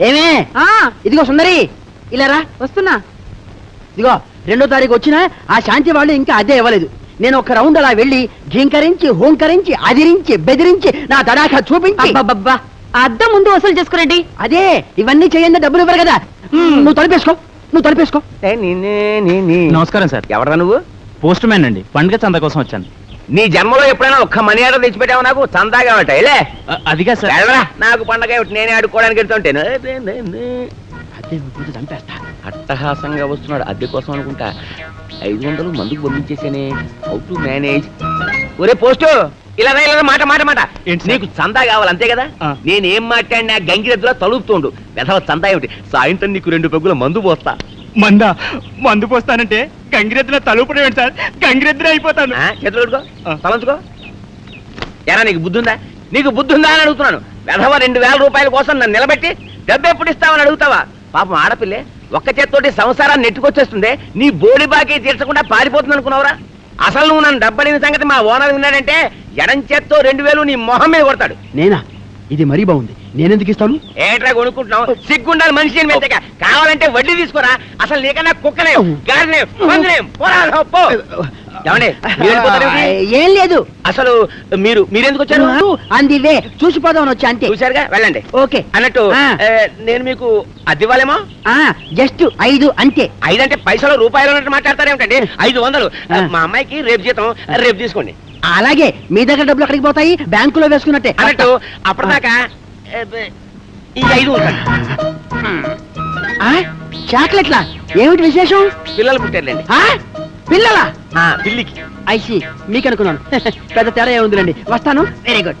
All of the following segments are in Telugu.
ఏమే? ఆ. ఇదిగో సుందరి ఇలా రా. వస్తున్నా. ఇదిగో రెండో తారీఖు వచ్చిన ఆ శాంతి వాళ్ళు ఇంకా అదే ఇవ్వలేదు. నేను ఒక రౌండ్ అలా వెళ్ళి ఘీంకరించి హోంకరించి అదిరించి బెదిరించి నా తడాఖా చూపించి. అద్దం ముందు వసూలు చేసుకురండి అదే ఇవన్నీ చేయండి డబ్బులు ఇవ్వరు కదా. నువ్వు తలిపేసుకో నువ్వు తలిపేసుకో. నమస్కారం సార్. ఎవడరా నువ్వు? పోస్ట్ మ్యాన్ అండి. పండుగ చంద కోసం వచ్చాను. నీ జన్మలో ఎప్పుడైనా ఒక్క మనీ ఆర్డర్ తెచ్చిపెట్టావు నాకు? చందాగా ఉంటాయి లే అ- అదిగా సార్. వెళ్ళరా, నాకు పండగ ఏమిటి? నేనే ఆడుకోవడానికి వెళ్తుంటే. అదే ముందు చంపేస్తా. అట్టహాసంగా వస్తున్నాడు అద్దె కోసం అనుకుంటా. ఐదు వందలు మందుకు పంపించేసానే. హౌ టు మేనేజ్ ఒరే పోస్టు ఇలా ఇలా మాట మాట మాట? నీకు చందా కావాలి అంతే కదా. నేనేం మాట్లాడినా గంగిరెద్దులో తలుపుతుండు. వెధవ చందా ఏమిటి? సాయంత్రం నీకు రెండు పెగ్గుల మందు పోస్తా. మంద మందు పోస్తానంటే గంగిరెద్దుల తలుపుడు ఏంటి సార్. గంగిరెద్దులు అయిపోతాను. చేతులు కడుకో. తలంచుకో ఎరా నీకు బుద్ధి ఉందా నీకు బుద్ధి ఉందా అని అడుగుతున్నాను. వెధవ రెండు వేల రూపాయల కోసం నన్ను నిలబెట్టి డబ్బు ఎప్పుడు ఇస్తావని అడుగుతావా? పాపం ఆడపిల్లే ఒక్క చేత్తోటి సంసారాన్ని నెట్టుకొచ్చేస్తుంది. నీ బోడి బాకీ తీర్చకుండా పారిపోతుంది అనుకున్నావురా? అసలు నువ్వు నన్ను డబ్బడిన సంగతి మా ఓనర్ విన్నాడంటే ఎడం చేత్తో రెండు వేలు నీ మొహం మీద కొడతాడు. నేనా? ఇది మరీ బాగుంది. నేనెందుకు ఇస్తాను? ఏట్రా కొనుక్కుంటున్నావు? సిగ్గుండాలి మనిషి అని మెత్తగా కావాలంటే వడ్డీ తీసుకోరా. అసలు నీకన్నా కుక్కనే గారినే పందినే పోరా పో? ఏం లేదు. అసలు మీరు మీరెందుకు వచ్చారు? అందివే. చూసిపోదామని వచ్చా అంతే. చూశారుగా? వెళ్ళండి. ఓకే. అన్నట్టు నేను మీకు అద్దె ఇవ్వాలేమో? ఆ జస్ట్ ఐదు అంతే. ఐదంటే పైసలు రూపాయలు అన్నట్టు మాట్లాడతారేమిటండి ఐదు వందలు. మా అమ్మాయికి రేపు జీతం రేపు తీసుకోండి. అలాగే మీ దగ్గర డబ్బులు ఎక్కడికి పోతాయి బ్యాంకులో వేసుకున్నట్టే. అన్నట్టు అప్పటిదాకా ఈ ఐదు చాక్లెట్లా? ఏమిటి విశేషం? పిల్లలు పుట్టారులేండి. పిల్లలా? పిల్లికి ఐసి మీకు అనుకున్నాను పెద్ద తేడా ఏముందిలేండి వస్తాను? Very good.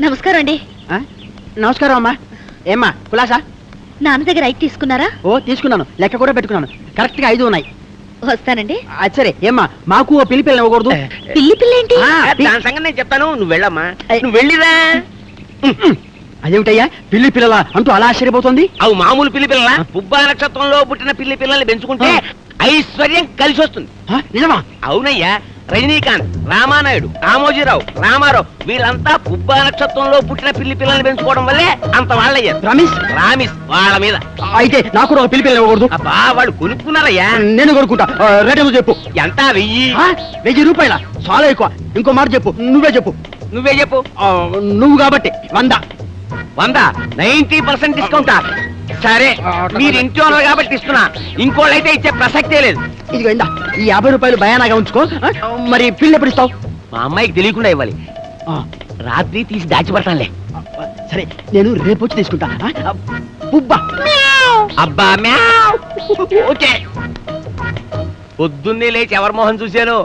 నమస్కారం అండి. ఆ, నమస్కారం అమ్మా. ఏమ్మా కులాసా? నాన్న దగ్గర ఐక్ తీసుకున్నారా? ఓ తీసుకున్నాను. లెక్క కూడా పెట్టుకున్నాను. కరెక్ట్గా ఐదు ఉన్నాయి. వస్తానండి. సరే ఏమ్మా మాకు ఓ పిల్లి పిల్లని ఇవ్వకూడదు? పిల్లి పిల్ల ఏంటి దాని సంగతి నేను చెప్తాను. నువ్వు వెళ్ళమ్మా. నువ్వు వెళ్ళిరా. అదేమిటయ్యా? పిల్లి పిల్లల అంటూ అలా ఆశ్చర్యపోతుంది? అవి మామూలు పిల్లి పిల్లల? పుబ్బా నక్షత్రంలో పుట్టిన పిల్లి పిల్లల్ని పెంచుకుంటే ఐశ్వర్యం కలిసి వస్తుంది. నిజమా? అవునయ్యా రజనీకాంత్ రామానాయుడు రామోజీరావు రామారావు వీళ్ళంతా పుబ్బా నక్షత్రంలో పుట్టిన పిల్లి పిల్లల్ని పెంచుకోవడం వల్లే అంత వాళ్ళయ్యారు. రమేష్? రామిస్ వాళ్ళ మీద. అయితే నాకు కూడా పిల్లి పిల్లని ఇవ్వకూడదు. అబ్బా వాళ్ళు కొనుక్కున్నారయ్యా. నేను కొనుక్కుంటా. రేట్ చెప్పు. ఎంత? వెయ్యి? వెయ్యి రూపాయల? చాలా ఎక్కువ. ఇంకో మాట చెప్పు. నువ్వే చెప్పు. నువ్వే చెప్పు. నువ్వు కాబట్టి. వంద. వంద? నైన్టీ పర్సెంట్ డిస్కౌంట్ సరే మీరు ఇంటి ఓనర్ కాబట్టి ఇస్తున్నా ఇంకోళ్ళైతే ఇచ్చే ప్రసక్తే లేదు. ఇదిగో ఇందా ఈ యాభై రూపాయలు భయానాగా ఉంచుకో. మరి పిల్లి ఎప్పుడు ఇస్తావు? మా అమ్మాయికి తెలియకుండా ఇవ్వాలి. ఆ, రాత్రి తీసి దాచిపెడతానులే. సరే నేను రేపు వచ్చి తీసుకుంటా. ఆ, పుబ్బా అబ్బా మ్యావ్. ఓకే. పొద్దున్నే లేచి ఎవరి మొహం చూశాను?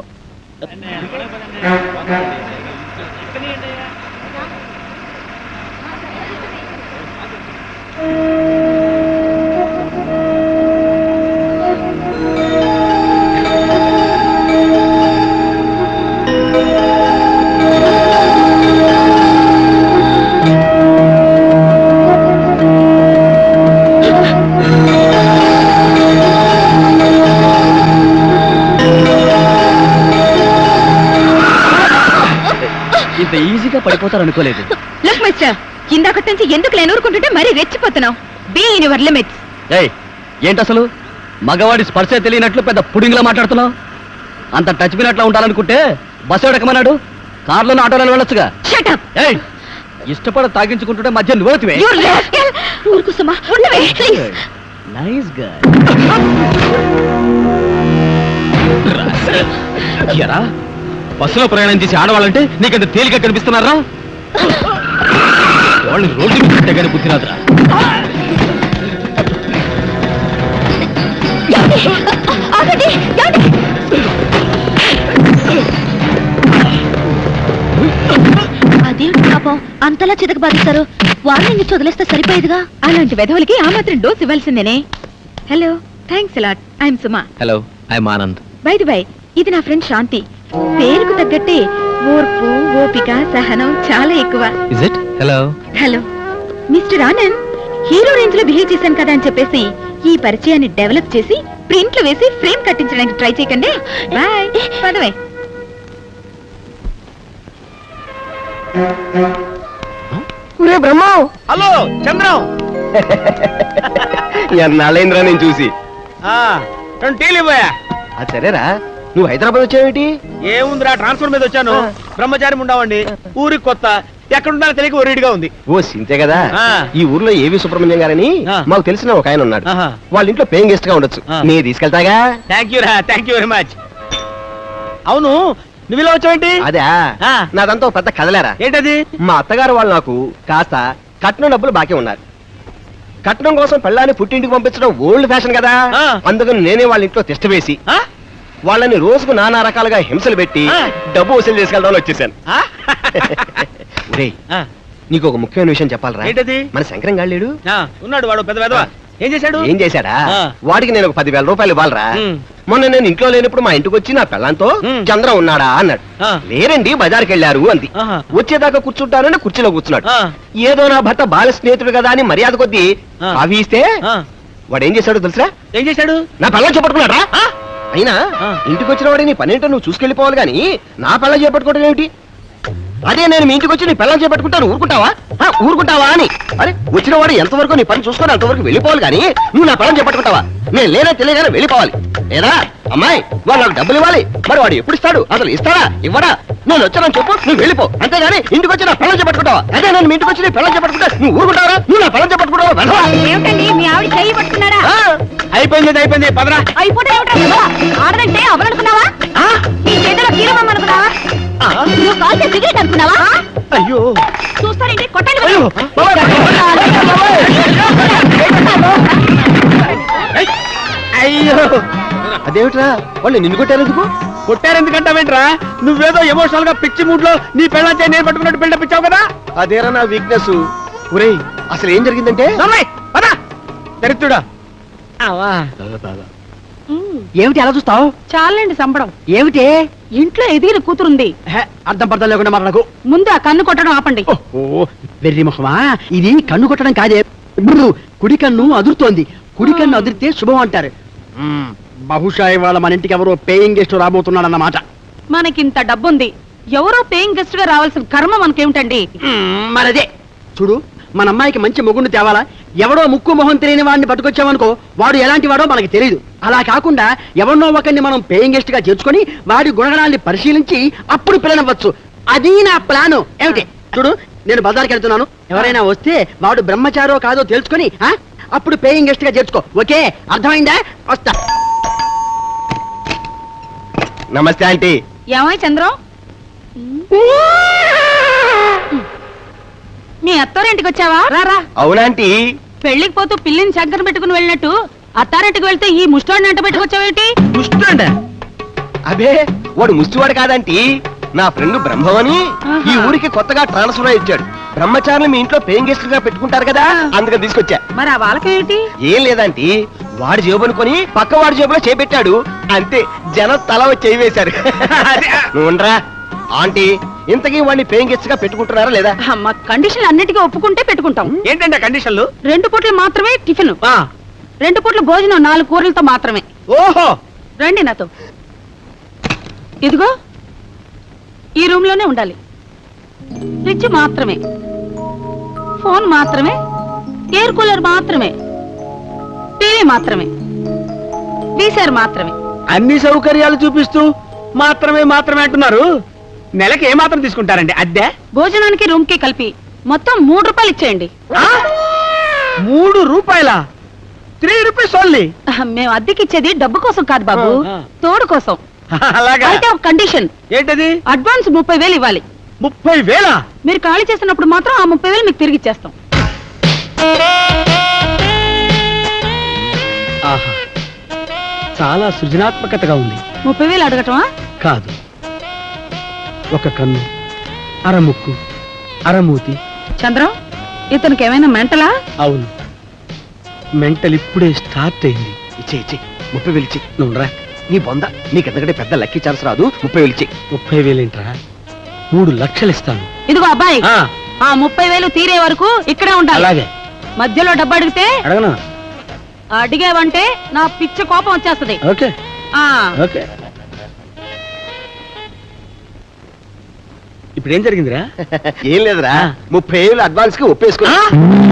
ఇంత ఈజీగా పడిపోతారు అనుకోలేదు లుక్ మిస్టర్ ఇందాకటి నుంచి ఎందుకు లేనూరుకుంటుంటే మరీ రెచ్చిపోతున్నావు. బీ ఇన్ యువర్ లిమిట్స్ ఏయ్ ఏంటి అసలు? మగవాడి స్పర్శ తెలియనట్లు పెద్ద పుడింగ్లా మాట్లాడుతున్నావు? అంత టచ్ పినట్లా ఉండాలనుకుంటే బస్సు ఎడకమన్నాడు? కార్లోనే ఆటోలో వెళ్ళొచ్చుగా. షట్ అప్ ఏయ్ ఇష్టపడ తాగించుకుంటుంటే మధ్య నువ్వుతివే ఊరుకు సుమా ఉండవే ప్లీజ్ నైస్ ఎరా బస్సులో ప్రయాణం చేసి ఆడవాళ్ళంటే నీకంత తేలిక కనిపిస్తున్నారా? వాళ్ళు రోడ్డు పెట్టగానే బుద్ధి రాదురా ఆగండి ఆగండి. అదేంటి పాపం? అంతలా చితక బాధిస్తారు. వార్నింగ్ ఇచ్చి వదిలేస్తే సరిపోయేదిగా? అలాంటి వెధవులకి ఆ మాత్రం dose ఇవ్వాల్సిందేనే. Hello thanks a lot I'm Suma hello I'm Anand by the by ఇది నా ఫ్రెండ్ శాంతి పేరుకు తగ్గట్టే ఓర్పు ఓపిక సహనం చాలా ఎక్కువ. Is it hello hello mister Anand hero రేంజ్లో బిహేవ్ చేశాను కదా అని చెప్పేసి ఈ పరిచయాన్ని డెవలప్ చేసి ప్రింట్లో వేసి ఫ్రేమ్ కట్టించడానికి ట్రై చేయకండి. బాయ్ పదవే. ఒరే బ్రహ్మం. హలో చంద్రం. ఎన్నాళ్ళైందిరా నేను చూసి. రెండు టీలు ఇవ్వయా అది సరేరా. నువ్వు హైదరాబాద్ వచ్చావేంటి? ఏముందిరా ట్రాన్స్ఫర్ మీద వచ్చాను. బ్రహ్మచారి ఉండవండి ఊరికి కొత్త. ఎక్కడున్నా తెలియక ఒరిడిగా ఉంది. ఓ సింతే కదా. ఈ ఊర్లో ఏవి సుబ్రహ్మణ్యం గారని. మాకు తెలిసిన ఒక ఆయన ఉన్నాడు. వాళ్ళ ఇంట్లో పేయింగ్ గెస్ట్గా ఉండొచ్చు. నీ తీసుకెళ్తాగా? థ్యాంక్ యూ రా థ్యాంక్ యూ వెరీ మచ్ అవును నువ్వు ఇలా వచ్చావేంటి? అదే. నాదంతా పెద్ద కదలేరా. ఏంటది? మా అత్తగారు వాళ్ళు నాకు కాస్త కట్నం డబ్బులు బాకీ ఉన్నారు. కట్నం కోసం పెళ్ళాన్ని పుట్టింటికి పంపించడం ఓల్డ్ ఫ్యాషన్ కదా. అందుకని నేనే వాళ్ళ ఇంట్లో తిష్ట వేసి? వాళ్ళని రోజుకు నానా రకాలుగా హింసలు పెట్టి. డబ్బు వసూలు చేసుకెళ్దామని వచ్చేసాను నీకు ఒక ముఖ్యమైన విషయం చెప్పాలరా ఏంటది? మన శంకరం గాళ్ళేడు ఉన్నాడు వాడు పెద్ద పెద్ద ఏం చేశాడు ఏం చేశాడా. వాడికి నేను ఒక పదివేల రూపాయలు ఇవ్వాలరా. మొన్న నేను ఇంట్లో లేనప్పుడు మా ఇంటికి వచ్చి నా ఉమ్. చంద్రం ఉన్నాడా అన్నాడు. లేరండి బజార్కి వెళ్ళారు అంది. వచ్చేదాకా కూర్చుంటానని కుర్చీలో కూర్చున్నాడు. ఏదో నా భర్త బాల స్నేహితుడు కదా అని మర్యాద కొద్దీ. అవి ఇస్తే వాడు ఏం చేశాడో తెలుసా ఏం చేశాడు నా పిల్లలు చేపట్టుకున్నాడా ఆ? అయినా. ఇంటికి వచ్చిన వాడిని నీ పనేంటో నువ్వు చూసుకెళ్ళిపోవాలి కానీ నా పిల్లలు చేపట్టుకోవడం ఏమిటి? అదే నేను మీ ఇంటికి వచ్చి నీ పిల్లలు చేపట్టుకుంటాను ఊరుకుంటావా? ఆ, ఊరుకుంటావా అని. అరే వచ్చిన వాడు ఎంతవరకు నీ పని చూసుకొని అంతవరకు వెళ్ళిపోవాలి కానీ నువ్వు నా పిల్లలు చేపట్టుకుంటావా? నేను లేనే తెలియగానే వెళ్ళిపోవాలి. లేదా అమ్మాయి వాడు నాకు డబ్బులు ఇవ్వాలి. మరి వాడు ఎప్పుడు ఇస్తాడు? అసలు ఇస్తాడా? ఇవ్వడా? నేను వచ్చానని చెప్పు నువ్వు వెళ్ళిపో. అంతేగాని ఇంటికి వచ్చి నా పిల్లలు చేపట్టుకుంటావా? అదే నేను మీ ఇంటికి వచ్చి నీ పిల్లలు చేపట్టుకుంటా నువ్వు ఊరుకుంటావా? నువ్వు నా పిల్లలు చేపట్టుకుంటావా? వెళ్ళవా? ఏమిటండి? మీ ఆవిడ చెయ్యి పట్టుకున్నారా? ఆ, అయిపోయింది అయిపోయింది పదరా అయిపోతే ఆడదంటే అవలనుకున్నావా నీ చేతిలో కీరమమ్మ అనుకున్నావా నువ్వు కాల్చే సిగరెట్ అనుకున్నావా అయ్యో చూస్తారేంటి కొట్టండి అయ్యో అదేమిట్రా వాళ్ళు నిన్ను కొట్టారు ఎందుకు కొట్టారెందుకంటావేంట్రా నువ్వేదో ఎమోషనల్గా పిచ్చి మూడ్లో నీ పెళ్ళంతే నేను పట్టుకున్నట్టు బిల్డప్ ఇచ్చావు కదా అదేరా నా వీక్నెస్ ఒరేయ్ అసలు ఏం జరిగిందంటే దరిద్రుడా అవా ఏమిటి అలా చూస్తావు? చాలండి సంబడం. ఏమిటి? ఇంట్లో ఎదిగిన కూతురుంది. అర్థం పర్థం లేకుండా మాట్లాడకు. ముందు ఆ కన్ను కొట్టడం ఆపండి. ఓ వెర్రి మొహమా? ఇది కన్ను కొట్టడం కాదే. కుడి కన్ను అదురుతోంది. కుడి కన్ను అదిరితే శుభం అంటారు. బహుశా ఇవాళ మన ఇంటికి ఎవరో పేయింగ్ గెస్ట్ రాబోతున్నాడన్నమాట. మనకింత డబ్బుంది. ఎవరో పేయింగ్ గెస్ట్గా రావాల్సిన కర్మ మనకేమిటండి? మరదే. చూడు మన అమ్మాయికి మంచి మొగుడిని తేవాలా? ఎవడో ముక్కు మొహం తెలియని వాడిని పట్టుకొచ్చామనుకో వాడు ఎలాంటి వాడో మనకి తెలియదు అలా కాకుండా ఎవరినో ఒకరిని మనం పేయింగ్ గెస్ట్గా చేర్చుకొని వాడి గుణగణాన్ని పరిశీలించి అప్పుడు పిల్లనవ్వచ్చు. అది నా ప్లాను. ఏమిటి? చూడు నేను బజార్కి వెళ్తున్నాను. ఎవరైనా వస్తే వాడు బ్రహ్మచారో కాదో తెలుసుకొని అప్పుడు పేయింగ్ గెస్ట్గా చేర్చుకో. ఓకే? అర్థమైందా? వస్తా. నమస్తే ఆంటీ. ఏమై చంద్రం? అత్తారింటికి వచ్చావా రారా అవునాంటీ. పెళ్ళికి పోతూ పిల్లిని చక్కర పెట్టుకుని వెళ్ళినట్టు అత్తారింటికి వెళ్తే ఈ ముష్టాడిని అంట పెట్టుకొచ్చావేంటి? దుష్టుడా అబే వాడు ముష్టివాడు కాదంటీ. నా ఫ్రెండ్ బ్రహ్మవని. ఈ ఊరికి కొత్తగా ట్రాన్స్ఫర్ అయి వచ్చాడు బ్రహ్మచారులు మీ ఇంట్లో పేయింగ్ గెస్ట్గా పెట్టుకుంటారు కదా అందుకని తీసుకొచ్చా. మరి ఆ వాళ్ళకేమిటి? ఏం లేదంటీ. వాడి జేబునుకొని పక్క వాడి జేబులో చేపెట్టాడు. అంతే జనం తల చేయి వేశారు. నువ్వు ఉండరా ఆంటీ ఇంతకీ వాడిని పేయింగ్ గెస్ట్గా పెట్టుకుంటున్నారా లేదా? మా కండిషన్లు అన్నిటికీ ఒప్పుకుంటే పెట్టుకుంటాం. ఏంటంటే కండిషన్లు రెండు పూట్లు మాత్రమే టిఫిన్ ఆ, రెండు పూట్ల భోజనం నాలుగు కూరలతో మాత్రమే. ఓహో! రండి నాతో. ఇదిగో ఈ రూమ్లోనే ఉండాలి. ఫ్రిడ్జ్ మాత్రమే. ఫోన్ మాత్రమే. ఎయిర్ కూలర్ మాత్రమే. టీవీ మాత్రమే. వీసర్ మాత్రమే. అన్ని సౌకర్యాలు చూపిస్తూ మాత్రమే మాత్రమే అంటున్నారు? నెలకి ఏ మాత్రం తీసుకుంటారండి? అద్దె? భోజనానికి రూమ్కి కలిపి మొత్తం మూడు రూపాయలు ఇచ్చేయండి. ఆ? మూడు రూపాయల? త్రీ రూపీస్ ఓన్లీ మేము అద్దెకి ఇచ్చేది డబ్బు కోసం కాదు బాబు ఆ, ఆ. తోడు కోసం. అలాగా. అయితే ఒక కండిషన్ ఏంటది? అడ్వాన్స్ ముప్పై వేలు ఇవ్వాలి. ముప్పై వేల? మీరు ఖాళీ చేసినప్పుడు మాత్రం ఆ ముప్పై వేలు మీకు తిరిగి ఇచ్చేస్తాం. ఆహా. చాలా సృజనాత్మకతగా ఉంది. ముప్పై వేలు అడగటమా? కాదు. ఒక కన్ను అరముక్కు అరమూతి. చంద్రం ఇతనికి ఏమైనా మెంటలా? అవును. మెంటల్ ఇప్పుడే స్టార్ట్ అయింది. ఇచ్చే ఇచ్చే ముప్పై వేలు ఇచ్చే. నువ్వురా నీ బొంద. నీకు ఎందుకంటే పెద్ద లక్కీ ఛాన్స్ రాదు. ముప్పై వేలు ఇచ్చే. ముప్పై వేలేంట్రా మూడు లక్షలు ఇస్తాను. ఇదిగో అబ్బాయి ఆ, ఆ ముప్పై వేలు తీరే వరకు ఇక్కడే ఉండాలి. అలాగే. మధ్యలో డబ్బు అడిగితే అడగనా? అడిగావంటే నా పిచ్చ కోపం వచ్చేస్తది. ఓకే. ఆ. ఓకే. ఇప్పుడు ఏం జరిగిందిరా? ఏం లేదురా. ముప్పై వేలు అడ్వాన్స్కి ఒప్పేసుకున్నా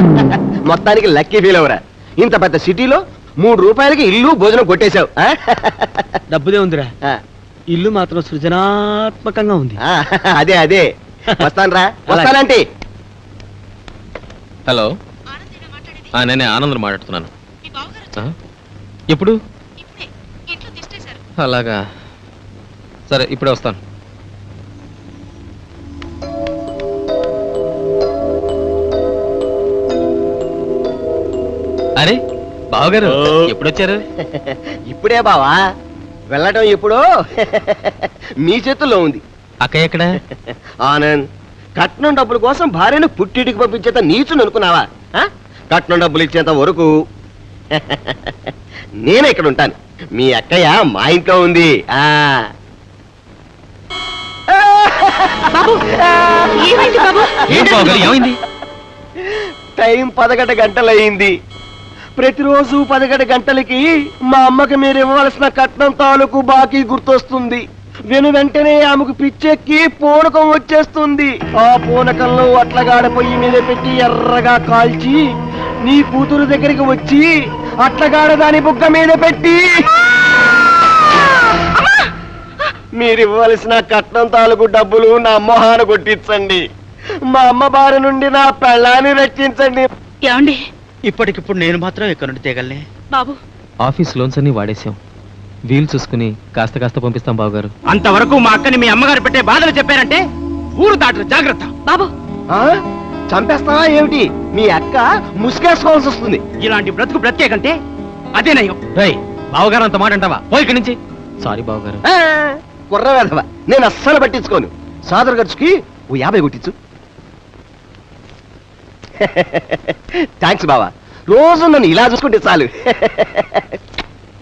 మొత్తానికి లక్కీ ఫీల్ అవరా ఇంత పెద్ద సిటీలో మూడు రూపాయలకి ఇల్లు భోజనం కొట్టేశావు? డబ్బుదే ఉందిరా. ఇల్లు మాత్రం సృజనాత్మకంగా ఉంది. ఆ, అదే అదే. వస్తానరా. వస్తానంటే హలో. ఆ, నేనే ఆనందం మాట్లాడుతున్నాను? ఎప్పుడు? అలాగా. సరే ఇప్పుడే వస్తాను. అరే బావగారు ఎప్పుడు వచ్చారు ఇప్పుడే బావా. వెళ్ళటం ఎప్పుడో? మీ చేతుల్లో ఉంది. అక్క ఎక్కడ? ఆనంద్ కట్నం డబ్బుల కోసం భార్యను పుట్టిటికి పంపించేంత నీచుని అనుకున్నావా? ఆ? కట్నం డబ్బులు ఇచ్చేంత వరకు? నేనే ఇక్కడ ఉంటాను. మీ అక్కయ్య మా ఇంట్లో ఉంది. ఆ. ఏమైంది బాబు? ఏంటి బావగారు ఏమైంది? టైం పదకొండు గంటలయ్యింది ప్రతిరోజు పదిహేడు గంటలకి మా అమ్మకి మీరు ఇవ్వవలసిన కట్నం తాలూకు బాకీ గుర్తొస్తుంది. వెను వెంటనే ఆమెకు పిచ్చెక్కి పూనకం వచ్చేస్తుంది. ఆ పూనకంలో అట్లగాడ పొయ్యి మీద పెట్టి ఎర్రగా కాల్చి నీ కూతురు దగ్గరికి వచ్చి అట్లగాడ దాని బుగ్గ మీద పెట్టి మీరు ఇవ్వవలసిన కట్నం తాలూకు డబ్బులు నా మొహాన కొట్టించండి. మా అమ్మ బారి నుండి నా పెళ్ళాన్ని రక్షించండి. ఏమండి? ఇప్పటికిప్పుడు నేను మాత్రం ఇక్కడ నుండి తేగలనే. బాబు. ఆఫీస్ లోన్స్ అన్ని వాడేసాం వీలు చూసుకుని కాస్త కాస్త పంపిస్తాం బావగారు. అంతవరకు మా అక్కని మీ అమ్మగారు పెట్టే బాధలు చెప్పారంటే ఊరు దాటరు జాగ్రత్త. బాబు. ఆ? చంపేస్తావా ఏమిటి? మీ అక్క ముసుగేసుకోవాల్సి వస్తుంది. ఇలాంటి బ్రతుకు బ్రతికే అదే నయం. రై బావగారు అంత మాట అంటావా? పోయి ఇక్కడి నుంచి. సారీ బావగారు. ఆ, కుర్ర వేధవ నేను అస్సలు పట్టించుకోను. సాదర్ ఖర్చుకి ఓ యాభై కొట్టించు. థ్యాంక్స్ బావా. రోజు నన్ను ఇలా చూసుకుంటే చాలు.